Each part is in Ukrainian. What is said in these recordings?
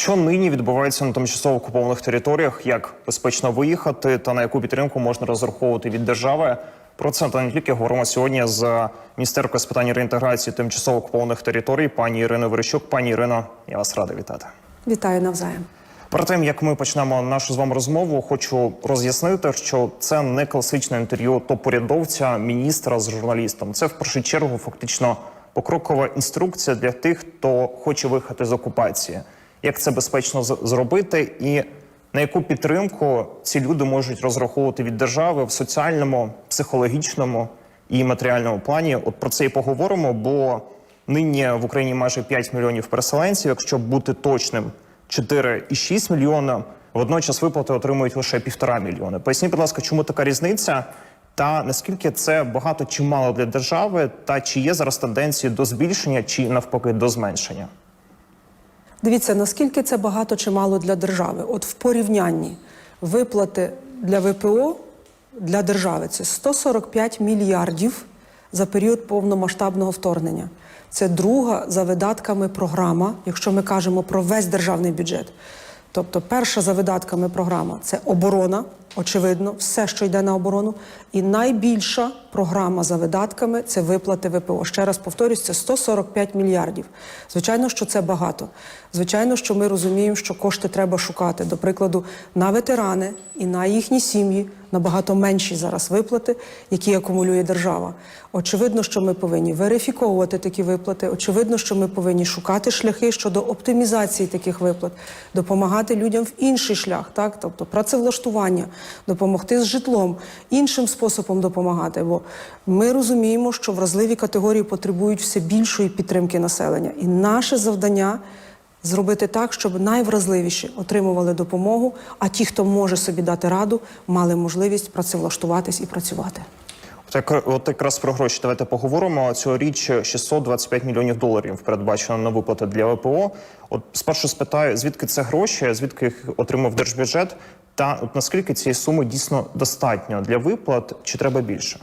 Що нині відбувається на тимчасово окупованих територіях? Як безпечно виїхати та на яку підтримку можна розраховувати від держави? Про це та не тільки говоримо сьогодні з міністеркою з питань реінтеграції тимчасово окупованих територій, пані Іриною Верещук. Пані Ірино, я вас радий вітати. Вітаю навзаєм. Перед тим як ми почнемо нашу з вами розмову, хочу роз'яснити, що це не класичне інтерв'ю топ-урядовця, міністра з журналістом. Це в першу чергу фактично покрокова інструкція для тих, хто хоче виїхати з окупації. Як це безпечно зробити, і на яку підтримку ці люди можуть розраховувати від держави в соціальному, психологічному і матеріальному плані? От про це і поговоримо. Бо нині в Україні майже 5 мільйонів переселенців, якщо бути точним. 4,6 мільйона. Водночас виплати отримують лише півтора мільйони. Поясніть, будь ласка, чому така різниця? Та наскільки це багато чи мало для держави, та чи є зараз тенденції до збільшення, чи навпаки до зменшення? Дивіться, наскільки це багато чи мало для держави. От в порівнянні виплати для ВПО для держави це 145 мільярдів за період повномасштабного вторгнення. Це друга за видатками програма, якщо ми кажемо про весь державний бюджет. Тобто, перша за видатками програма це оборона, очевидно, все, що йде на оборону. І найбільша програма за видатками це виплати ВПО. Ще раз повторюсь, це 145 мільярдів. Звичайно, що це багато. Звичайно, що ми розуміємо, що кошти треба шукати. До прикладу, на ветерани і на їхні сім'ї набагато менші зараз виплати, які акумулює держава. Очевидно, що ми повинні верифіковувати такі виплати. Очевидно, що ми повинні шукати шляхи щодо оптимізації таких виплат, допомагати людям в інший шлях, так тобто працевлаштування, допомогти з житлом, іншим способом допомагати. Бо ми розуміємо, що вразливі категорії потребують все більшої підтримки населення, і наше завдання. Зробити так, щоб найвразливіші отримували допомогу, а ті, хто може собі дати раду, мали можливість працевлаштуватись і працювати. От, от якраз про гроші давайте поговоримо. Цьогоріч 625 мільйонів доларів передбачено на виплати для ВПО. От спершу спитаю, звідки це гроші, звідки їх отримав держбюджет, та от наскільки цієї суми дійсно достатньо для виплат, чи треба більше?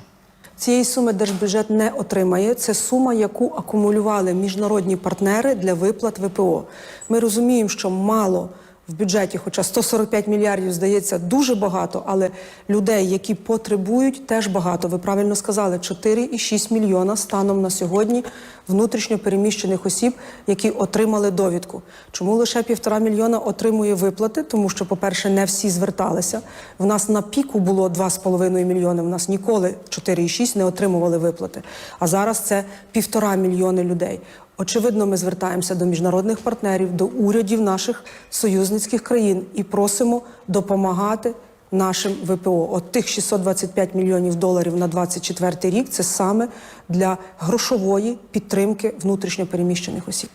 Цієї суми держбюджет не отримає. Це сума, яку акумулювали міжнародні партнери для виплат ВПО. Ми розуміємо, що мало в бюджеті, хоча 145 мільярдів здається дуже багато, але людей, які потребують, теж багато. Ви правильно сказали, 4,6 мільйона станом на сьогодні внутрішньо переміщених осіб, які отримали довідку. Чому лише півтора мільйона отримує виплати? Тому що, по-перше, не всі зверталися. В нас на піку було 2,5 мільйони. В нас ніколи 4,6 не отримували виплати. А зараз це півтора мільйони людей. Очевидно, ми звертаємося до міжнародних партнерів, до урядів наших союзницьких країн і просимо допомагати нашим ВПО. От тих 625 мільйонів доларів на 24 рік це саме для грошової підтримки внутрішньо переміщених осіб.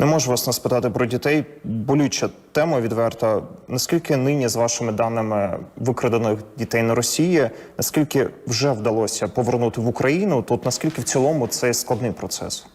Не можу вас не спитати про дітей. Болюча тема відверта. Наскільки нині, з вашими даними, викрадених дітей на Росії, наскільки вже вдалося повернути в Україну? Тут наскільки в цілому це складний процес?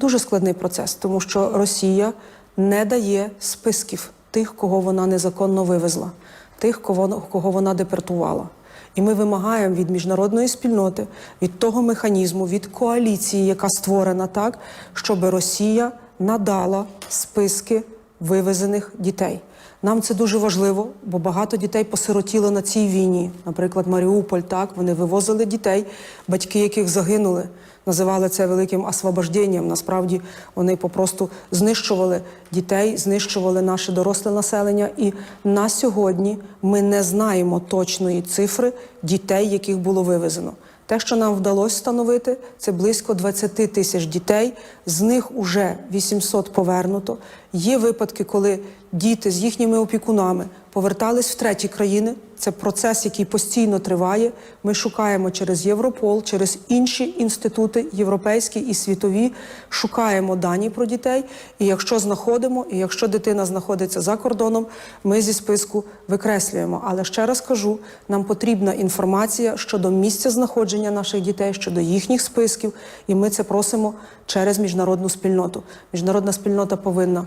Дуже складний процес, тому що Росія не дає списків тих, кого вона незаконно вивезла, тих, кого, кого вона депортувала. І ми вимагаємо від міжнародної спільноти, від того механізму, від коаліції, яка створена так, щоб Росія надала списки вивезених дітей. Нам це дуже важливо, бо багато дітей посиротіло на цій війні. Наприклад, Маріуполь, так вони вивозили дітей, батьки яких загинули. Називали це великим освобожденням. Насправді вони попросту знищували дітей, знищували наше доросле населення. І на сьогодні ми не знаємо точної цифри дітей, яких було вивезено. Те, що нам вдалося встановити, це близько 20 тисяч дітей. З них уже 800 повернуто. Є випадки, коли діти з їхніми опікунами повертались в треті країни. Це процес, який постійно триває. Ми шукаємо через Європол, через інші інститути, європейські і світові, шукаємо дані про дітей. І якщо знаходимо, і якщо дитина знаходиться за кордоном, ми зі списку викреслюємо. Але ще раз кажу, нам потрібна інформація щодо місця знаходження наших дітей, щодо їхніх списків, і ми це просимо через міжнародну спільноту. Міжнародна спільнота повинна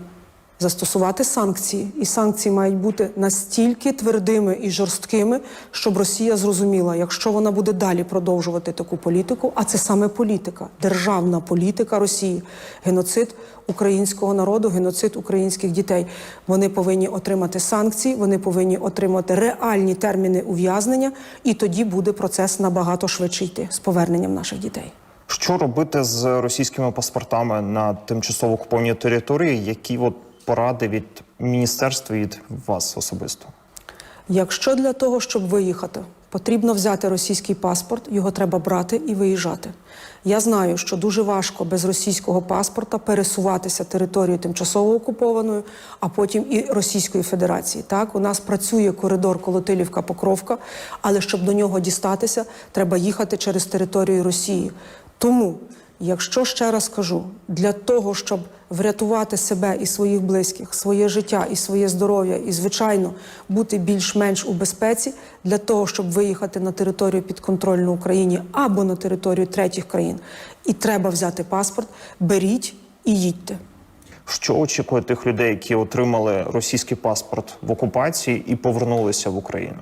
застосувати санкції, і санкції мають бути настільки твердими і жорсткими, щоб Росія зрозуміла, якщо вона буде далі продовжувати таку політику, а це саме політика, державна політика Росії, геноцид українського народу, геноцид українських дітей. Вони повинні отримати санкції, вони повинні отримати реальні терміни ув'язнення, і тоді буде процес набагато швидше йти з поверненням наших дітей. Що робити з російськими паспортами на тимчасово окупованій території? Які от поради від міністерства від вас особисто? Якщо для того, щоб виїхати, потрібно взяти російський паспорт, його треба брати і виїжджати. Я знаю, що дуже важко без російського паспорта пересуватися територією тимчасово окупованою, а потім і Російської Федерації. Так, у нас працює коридор Колотилівка-Покровка, але щоб до нього дістатися, треба їхати через територію Росії. Тому, якщо ще раз кажу, для того, щоб врятувати себе і своїх близьких, своє життя і своє здоров'я, і, звичайно, бути більш-менш у безпеці, для того, щоб виїхати на територію підконтрольну Україні або на територію третіх країн, і треба взяти паспорт, беріть і їдьте. Що очікує тих людей, які отримали російський паспорт в окупації і повернулися в Україну?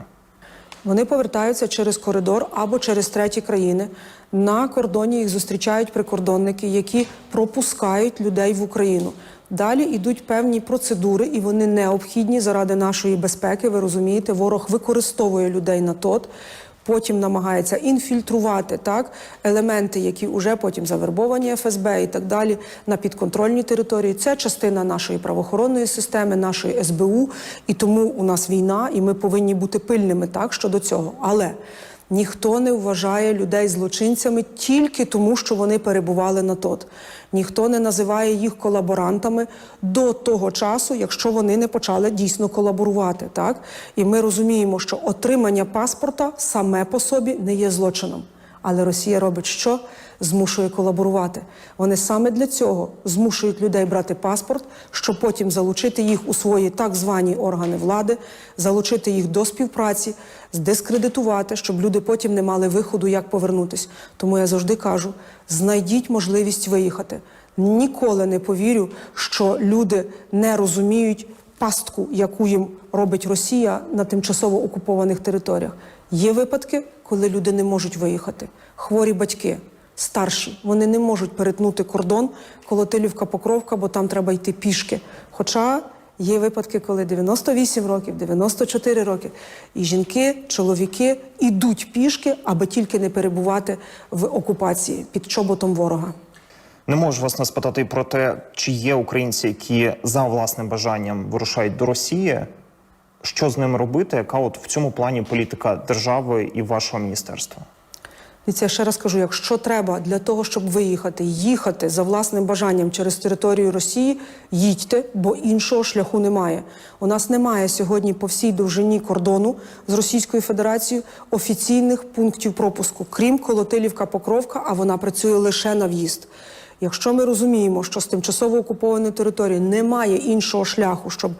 Вони повертаються через коридор або через треті країни. На кордоні їх зустрічають прикордонники, які пропускають людей в Україну. Далі йдуть певні процедури, і вони необхідні заради нашої безпеки. Ви розумієте, ворог використовує людей на тот. Потім намагається інфільтрувати так елементи, які вже потім завербовані ФСБ і так далі на підконтрольній території. Це частина нашої правоохоронної системи, нашої СБУ, і тому у нас війна, і ми повинні бути пильними так щодо цього. Але ніхто не вважає людей злочинцями тільки тому, що вони перебували на тот. Ніхто не називає їх колаборантами до того часу, якщо вони не почали дійсно колаборувати. Так і ми розуміємо, що отримання паспорта саме по собі не є злочином. Але Росія робить що? Змушує колаборувати. Вони саме для цього змушують людей брати паспорт, щоб потім залучити їх у свої так звані органи влади, залучити їх до співпраці, здискредитувати, щоб люди потім не мали виходу, як повернутись. Тому я завжди кажу: знайдіть можливість виїхати. Ніколи не повірю, що люди не розуміють пастку, яку їм робить Росія на тимчасово окупованих територіях. Є випадки, коли люди не можуть виїхати. Хворі батьки, старші, вони не можуть перетнути кордон Колотилівка Покровка, бо там треба йти пішки. Хоча є випадки, коли 98 років, 94 роки, і жінки, чоловіки йдуть пішки, аби тільки не перебувати в окупації під чоботом ворога. Не можу вас не спитати про те, чи є українці, які за власним бажанням вирушають до Росії. Що з ними робити? Яка от в цьому плані політика держави і вашого міністерства? Дивіться, я ще раз кажу: якщо треба для того, щоб виїхати, їхати за власним бажанням через територію Росії, їдьте, бо іншого шляху немає. У нас немає сьогодні по всій довжині кордону з Російською Федерацією офіційних пунктів пропуску, крім Колотилівка Покровка, а вона працює лише на в'їзд. Якщо ми розуміємо, що з тимчасово окупованої території немає іншого шляху, щоб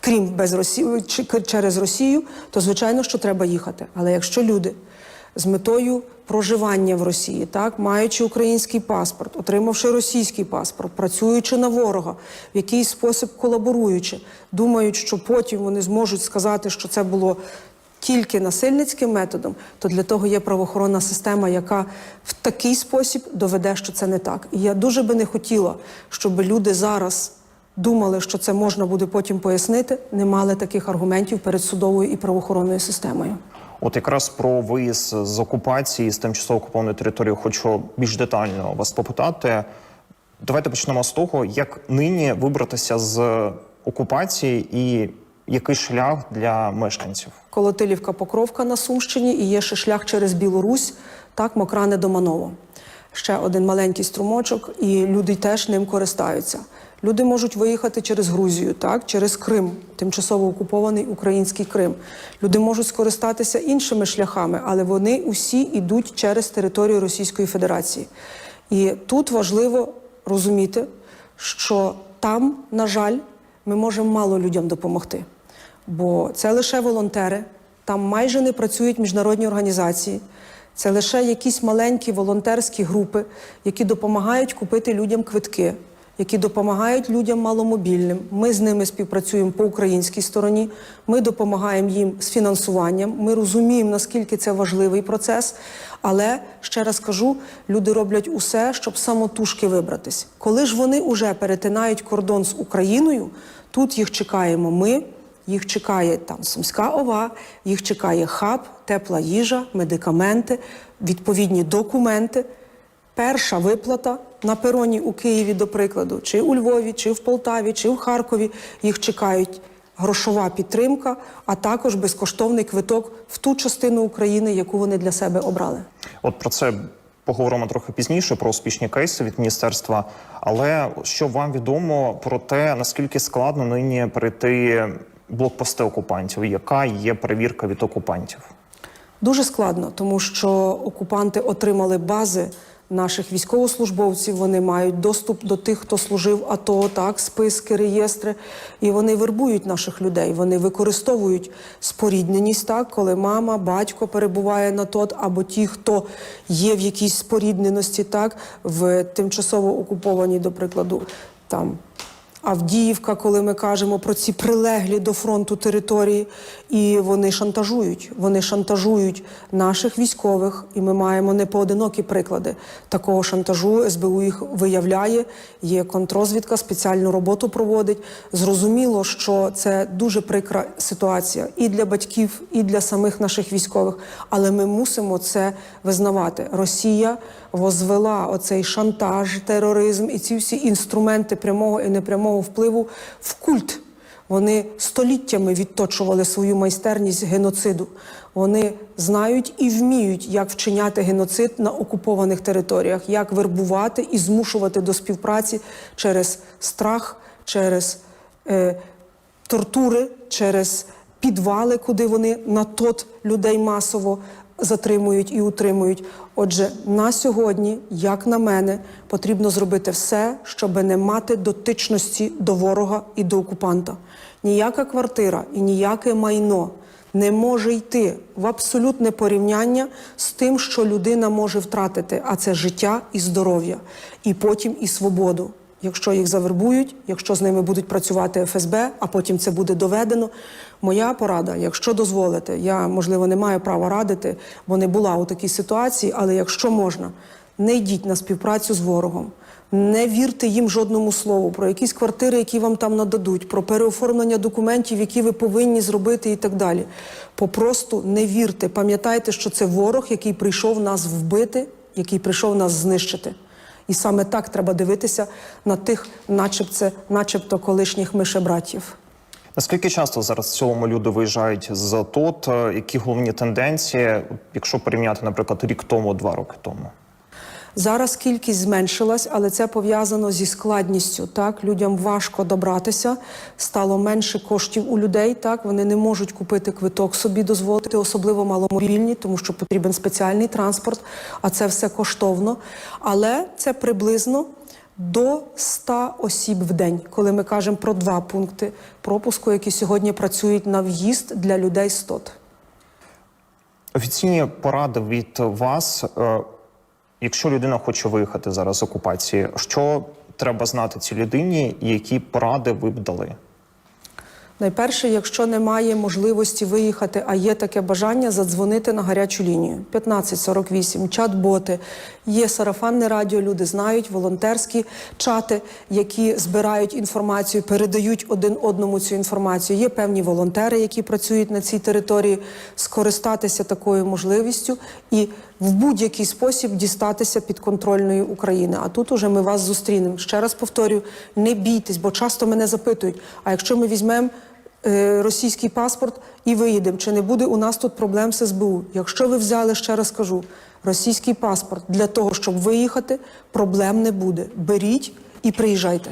крім без Росії через Росію, то звичайно, що треба їхати. Але якщо люди з метою проживання в Росії, так маючи український паспорт, отримавши російський паспорт, працюючи на ворога, в якийсь спосіб колаборуючи, думають, що потім вони зможуть сказати, що це було. Тільки насильницьким методом, то для того є правоохоронна система, яка в такий спосіб доведе, що це не так. І я дуже би не хотіла, щоб люди зараз думали, що це можна буде потім пояснити, не мали таких аргументів перед судовою і правоохоронною системою. От якраз про виїзд з окупації з тимчасово окупованої території хочу більш детально вас попитати. Давайте почнемо з того, як нині вибратися з окупації і який шлях для мешканців. Колотилівка Покровка на Сумщині і є ще шлях через Білорусь, так, Мокране до Маново. Ще один маленький струмочок, і люди теж ним користаються. Люди можуть виїхати через Грузію, так, через Крим, тимчасово окупований український Крим. Люди можуть скористатися іншими шляхами, але вони усі йдуть через територію Російської Федерації. І тут важливо розуміти, що там, на жаль, ми можемо мало людям допомогти. Бо це лише волонтери, там майже не працюють міжнародні організації. Це лише якісь маленькі волонтерські групи, які допомагають купити людям квитки, які допомагають людям маломобільним. Ми з ними співпрацюємо по українській стороні. Ми допомагаємо їм з фінансуванням. Ми розуміємо, наскільки це важливий процес. Але ще раз кажу, люди роблять усе, щоб самотужки вибратись. Коли ж вони вже перетинають кордон з Україною, тут їх чекаємо ми. Їх чекає там Сумська ова, їх чекає хаб, тепла їжа, медикаменти, відповідні документи. Перша виплата на пероні у Києві, до прикладу, чи у Львові, чи в Полтаві, чи в Харкові. Їх чекають грошова підтримка, а також безкоштовний квиток в ту частину України, яку вони для себе обрали. От про це поговоримо трохи пізніше про успішні кейси від міністерства. Але що вам відомо про те, наскільки складно нині перейти блокпости окупантів? Яка є перевірка від окупантів? Дуже складно, тому що окупанти отримали бази наших військовослужбовців. Вони мають доступ до тих, хто служив АТО, так, списки, реєстри, і вони вербують наших людей. Вони використовують спорідненість, так, коли мама, батько перебуває на тот, або ті, хто є в якійсь спорідненості, так, в тимчасово окупованій, до прикладу, там Авдіївка, коли ми кажемо про ці прилеглі до фронту території, і вони шантажують. Вони шантажують наших військових, і ми маємо непоодинокі приклади такого шантажу. СБУ їх виявляє. Є контрозвідка, спеціальну роботу проводить. Зрозуміло, що це дуже прикра ситуація і для батьків, і для самих наших військових. Але ми мусимо це визнавати. Росія возвела оцей шантаж, тероризм і ці всі інструменти прямого і непрямого впливу в культ. Вони століттями відточували свою майстерність геноциду. Вони знають і вміють, як вчиняти геноцид на окупованих територіях, як вербувати і змушувати до співпраці через страх, через е, тортури, через підвали, куди вони на тот людей масово затримують і утримують. Отже, на сьогодні, як на мене, потрібно зробити все, щоб не мати дотичності до ворога і до окупанта. Ніяка квартира і ніяке майно не може йти в абсолютне порівняння з тим, що людина може втратити, а це життя і здоров'я, і потім і свободу. Якщо їх завербують, якщо з ними будуть працювати ФСБ, а потім це буде доведено. Моя порада, якщо дозволите, я можливо не маю права радити, бо не була у такій ситуації, але якщо можна, не йдіть на співпрацю з ворогом. Не вірте їм жодному слову про якісь квартири, які вам там нададуть, про переоформлення документів, які ви повинні зробити, і так далі. Попросту не вірте. Пам'ятайте, що це ворог, який прийшов нас вбити, який прийшов нас знищити. І саме так треба дивитися на тих, начебто, начебто колишніх мишебратів. Наскільки часто зараз в цілому люди виїжджають з ТОТ? Які головні тенденції, якщо порівняти, наприклад, рік тому, два роки тому? Зараз кількість зменшилась, але це пов'язано зі складністю. Так людям важко добратися, стало менше коштів у людей. Так вони не можуть купити квиток собі дозволити, особливо маломобільні, тому що потрібен спеціальний транспорт, а це все коштовно. Але це приблизно до 100 осіб в день, коли ми кажемо про два пункти пропуску, які сьогодні працюють на в'їзд для людей з ТОТ. Офіційні поради від вас, е, якщо людина хоче виїхати зараз з окупації, що треба знати цій людині, які поради ви б дали? Найперше, якщо немає можливості виїхати, а є таке бажання, задзвонити на гарячу лінію 1548, чат-боти, є сарафанне радіо, люди знають, волонтерські чати, які збирають інформацію, передають один одному цю інформацію. Є певні волонтери, які працюють на цій території, скористатися такою можливістю і в будь-який спосіб дістатися підконтрольної України. А тут уже ми вас зустрінемо. Ще раз повторюю, не бійтесь, бо часто мене запитують: а якщо ми візьмемо е, російський паспорт і виїдемо, чи не буде у нас тут проблем з СБУ? Якщо ви взяли, ще раз кажу, російський паспорт для того, щоб виїхати, проблем не буде. Беріть і приїжджайте.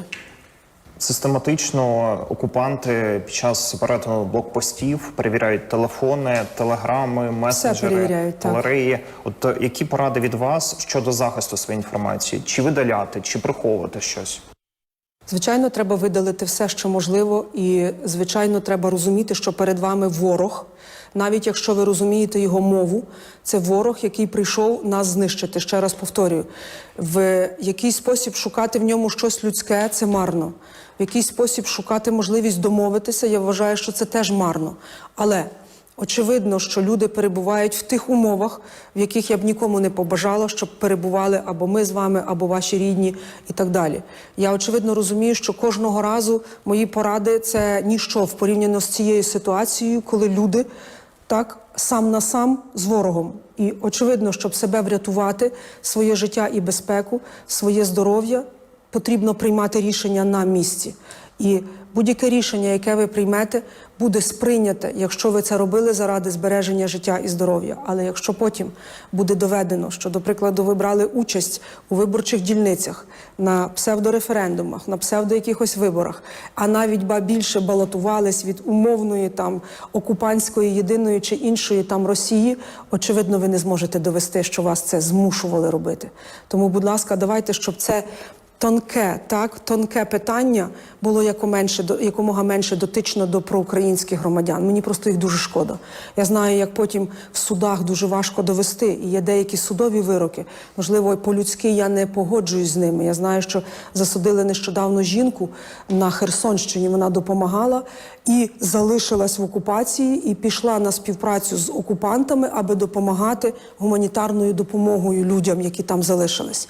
Систематично окупанти під час перетину блокпостів перевіряють телефони, телеграми, месенджери, галереї. От е, які поради від вас щодо захисту своєї інформації? Чи видаляти, чи приховувати щось? Звичайно, треба видалити все, що можливо, і звичайно, треба розуміти, що перед вами ворог. Навіть якщо ви розумієте його мову, це ворог, який прийшов нас знищити. Ще раз повторюю, в якийсь спосіб шукати в ньому щось людське це марно. В якийсь спосіб шукати можливість домовитися, я вважаю, що це теж марно. Але Очевидно, що люди перебувають в тих умовах, в яких я б нікому не побажала, щоб перебували або ми з вами, або ваші рідні, і так далі. Я очевидно розумію, що кожного разу мої поради це ніщо в порівняно з цією ситуацією, коли люди так сам на сам з ворогом. І очевидно, щоб себе врятувати, своє життя і безпеку, своє здоров'я, потрібно приймати рішення на місці. І будь-яке рішення, яке ви приймете, буде сприйняте, якщо ви це робили заради збереження життя і здоров'я. Але якщо потім буде доведено, що, до прикладу, ви брали участь у виборчих дільницях на псевдореферендумах, на псевдо якихось виборах, а навіть ба більше балотувались від умовної там окупантської єдиної чи іншої там Росії, очевидно, ви не зможете довести, що вас це змушували робити. Тому, будь ласка, давайте, щоб це тонке, так тонке питання було якоменше якомога менше дотично до проукраїнських громадян. Мені просто їх дуже шкода. Я знаю, як потім в судах дуже важко довести. І є деякі судові вироки. Можливо, по-людськи я не погоджуюсь з ними. Я знаю, що засудили нещодавно жінку на Херсонщині. Вона допомагала і залишилась в окупації, і пішла на співпрацю з окупантами, аби допомагати гуманітарною допомогою людям, які там залишились.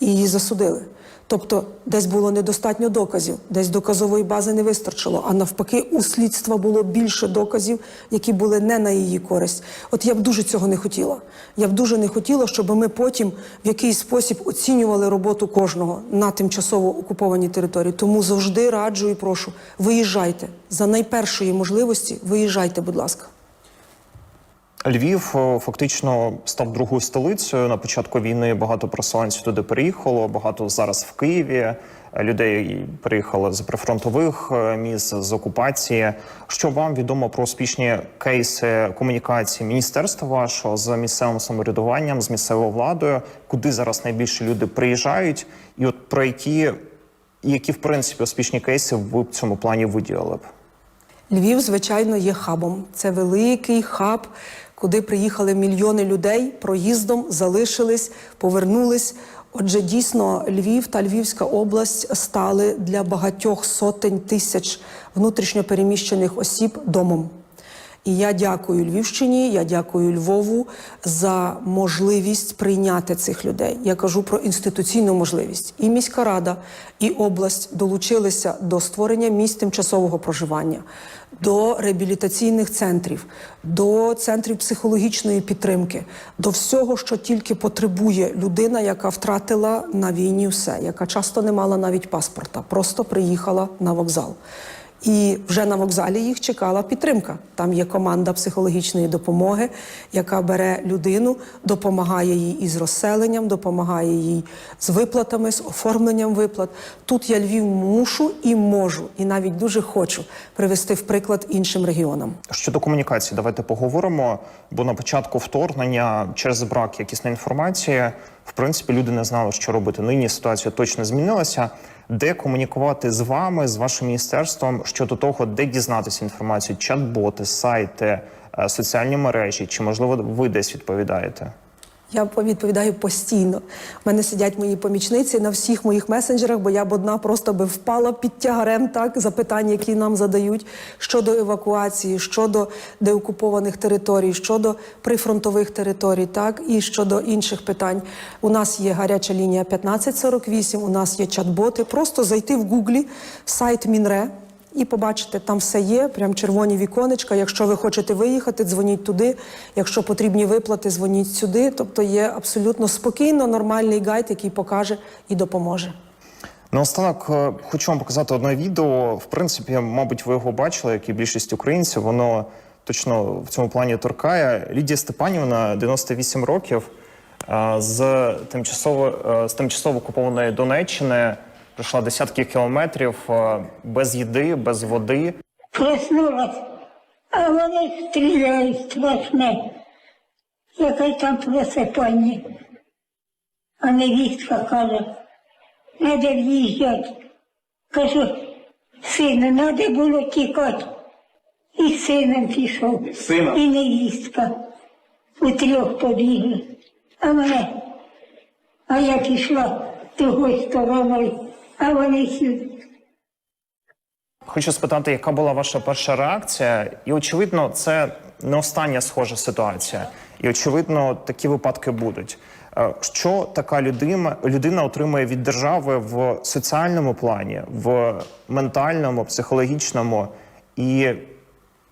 І її засудили. Тобто, десь було недостатньо доказів, десь доказової бази не вистачило, а навпаки, у слідства було більше доказів, які були не на її користь. От я б дуже цього не хотіла. Я б дуже не хотіла, щоб ми потім в якийсь спосіб оцінювали роботу кожного на тимчасово окупованій території. Тому завжди раджу і прошу, виїжджайте за найпершої можливості. Виїжджайте, будь ласка. Львів е, фактично став другою столицею. На початку війни багато переселенців туди переїхало. Багато зараз в Києві. Людей приїхали з прифронтових е, міст з окупації. Що вам відомо про успішні кейси комунікації міністерства вашого з місцевим самоврядуванням, з місцевою владою? Куди зараз найбільше люди приїжджають? І от про які, які в принципі успішні кейси ви в цьому плані виділили б? Львів, звичайно, є хабом. Це великий хаб, куди приїхали мільйони людей проїздом, залишились, повернулись. Отже, дійсно, Львів та Львівська область стали для багатьох сотень тисяч внутрішньопереміщених осіб домом. І я дякую Львівщині, я дякую Львову за можливість прийняти цих людей. Я кажу про інституційну можливість. І міська рада, і область долучилися до створення місць тимчасового проживання, до реабілітаційних центрів, до центрів психологічної підтримки, до всього, що тільки потребує людина, яка втратила на війні все, яка часто не мала навіть паспорта, просто приїхала на вокзал. І вже на вокзалі їх чекала підтримка. Там є команда психологічної допомоги, яка бере людину, допомагає їй із розселенням, допомагає їй з виплатами, з оформленням виплат. Тут я Львів мушу і можу, і навіть дуже хочу привести в приклад іншим регіонам. Щодо комунікації, давайте поговоримо. Бо на початку вторгнення через брак якісної інформації, в принципі, люди не знали, що робити. Нині ситуація точно змінилася. Де комунікувати з вами, з вашим міністерством щодо того, де дізнатися інформацію, чат-боти, сайти, е, соціальні мережі, чи можливо ви десь відповідаєте? Я відповідаю постійно. У мене сидять мої помічниці на всіх моїх месенджерах, бо я б одна просто би впала під тягарем так запитань, які нам задають щодо евакуації, щодо деокупованих територій, щодо прифронтових територій, так і щодо інших питань. У нас є гаряча лінія 1548, у нас є чат-боти. Просто зайти в гуглі сайт Мінре. І побачите, там все є, прям червоні віконечка. Якщо ви хочете виїхати, дзвоніть туди. Якщо потрібні виплати, дзвоніть сюди. Тобто є абсолютно спокійно нормальний гайд, який покаже і допоможе. Наостанок е, хочу вам показати одне відео. В принципі, мабуть, ви його бачили, як і більшість українців. Воно точно в цьому плані торкає. Лідія Степанівна, 98 років, е, з тимчасово е, з тимчасово окупованої Донеччини пройшла десятки кілометрів е, без їди, без води. Проснулась, а вони стріляють страшне. Яке там просипання. А невістка каже, треба в'їжджати. Кажу, сину, треба було тікати. І з сином пішов, Сина? і невістка. У трьох побігли. А мене, а я пішла другою стороною, а вони сюди. Хочу спитати, яка була ваша перша реакція? І очевидно, це не остання схожа ситуація. І очевидно, такі випадки будуть. Е, Що така людина, людина отримує від держави в соціальному плані, в ментальному, психологічному, і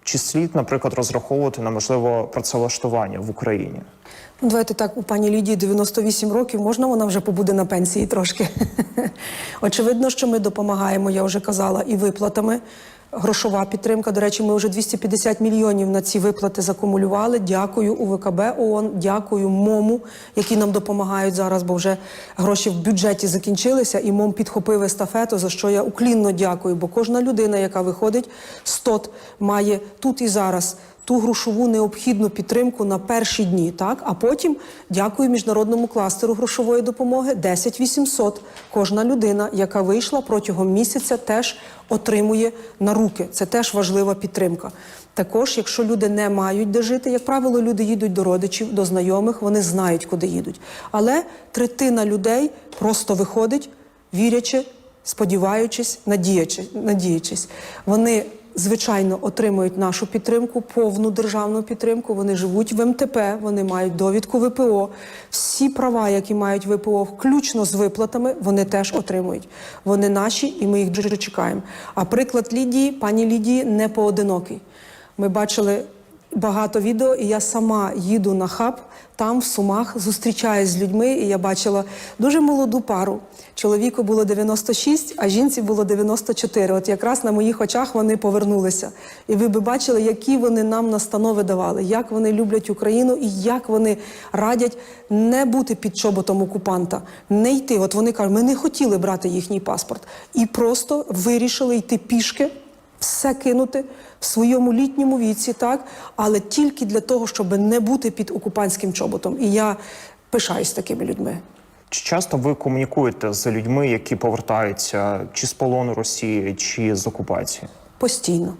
чи слід, наприклад, розраховувати на можливо працевлаштування в Україні? Ну, Давайте так, у пані Лідії 98 років, можна вона вже побуде на пенсії трошки. Очевидно, що ми допомагаємо, я вже казала, і виплатами. Грошова підтримка. До речі, ми вже 250 мільйонів на ці виплати закумулювали. Дякую УВКБ ООН, дякую МОМу, які нам допомагають зараз, бо вже гроші в бюджеті закінчилися, і МОМ підхопив естафету, за що я уклінно дякую. Бо кожна людина, яка виходить з ТОТ, має тут і зараз ту грошову необхідну підтримку на перші дні, так а потім дякую міжнародному кластеру грошової допомоги 10 800. Кожна людина, яка вийшла протягом місяця, теж отримує на руки. Це теж важлива підтримка. Також, якщо люди не мають де жити, як правило, люди їдуть до родичів, до знайомих, вони знають, куди їдуть. Але третина людей просто виходить, вірячи, сподіваючись, надіячи- надіючись. Вони звичайно отримують нашу підтримку, повну державну підтримку. Вони живуть в МТП, вони мають довідку ВПО. Всі права, які мають ВПО, включно з виплатами, вони теж отримують. Вони наші, і ми їх дуже чекаємо. А приклад Лідії, пані Лідії, не поодинокий. Ми бачили багато відео, і я сама їду на хаб, там в Сумах зустрічаюсь з людьми, і я бачила дуже молоду пару. Чоловіку було 96, а жінці було 94. От якраз на моїх очах вони повернулися. І ви би бачили, які вони нам настанови давали, як вони люблять Україну і як вони радять не бути під чоботом окупанта, не йти. От вони кажуть, ми не хотіли брати їхній паспорт і просто вирішили йти пішки все кинути в своєму літньому віці, так, але тільки для того, щоб не бути під окупантським чоботом. І я пишаюсь такими людьми. Чи часто ви комунікуєте з людьми, які повертаються чи з полону Росії, чи з окупації? Постійно.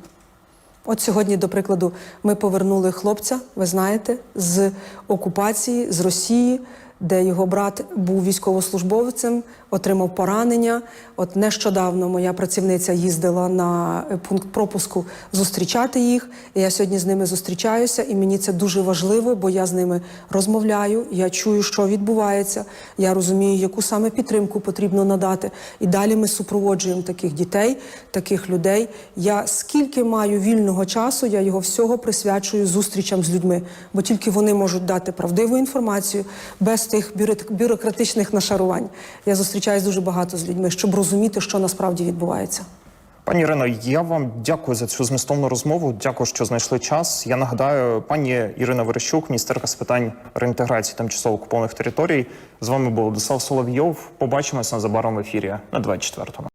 От сьогодні, до прикладу, ми повернули хлопця, ви знаєте, з окупації, з Росії, де його брат був військовослужбовцем, отримав поранення. От нещодавно моя працівниця їздила на е, пункт пропуску зустрічати їх. Я сьогодні з ними зустрічаюся, і мені це дуже важливо, бо я з ними розмовляю. Я чую, що відбувається. Я розумію, яку саме підтримку потрібно надати. І далі ми супроводжуємо таких дітей, таких людей. Я скільки маю вільного часу, я його всього присвячую зустрічам з людьми, бо тільки вони можуть дати правдиву інформацію без тих бюрократичних нашарувань. Я зустрічаюсь дуже багато з людьми, щоб розуміти, що насправді відбувається. Пані Ірино, я вам дякую за цю змістовну розмову. Дякую, що знайшли час. Я нагадаю, пані Ірина Верещук, міністерка з питань реінтеграції тимчасово окупованих територій. З вами був Дослав Соловйов. Побачимось незабаром в ефірі на 24-му.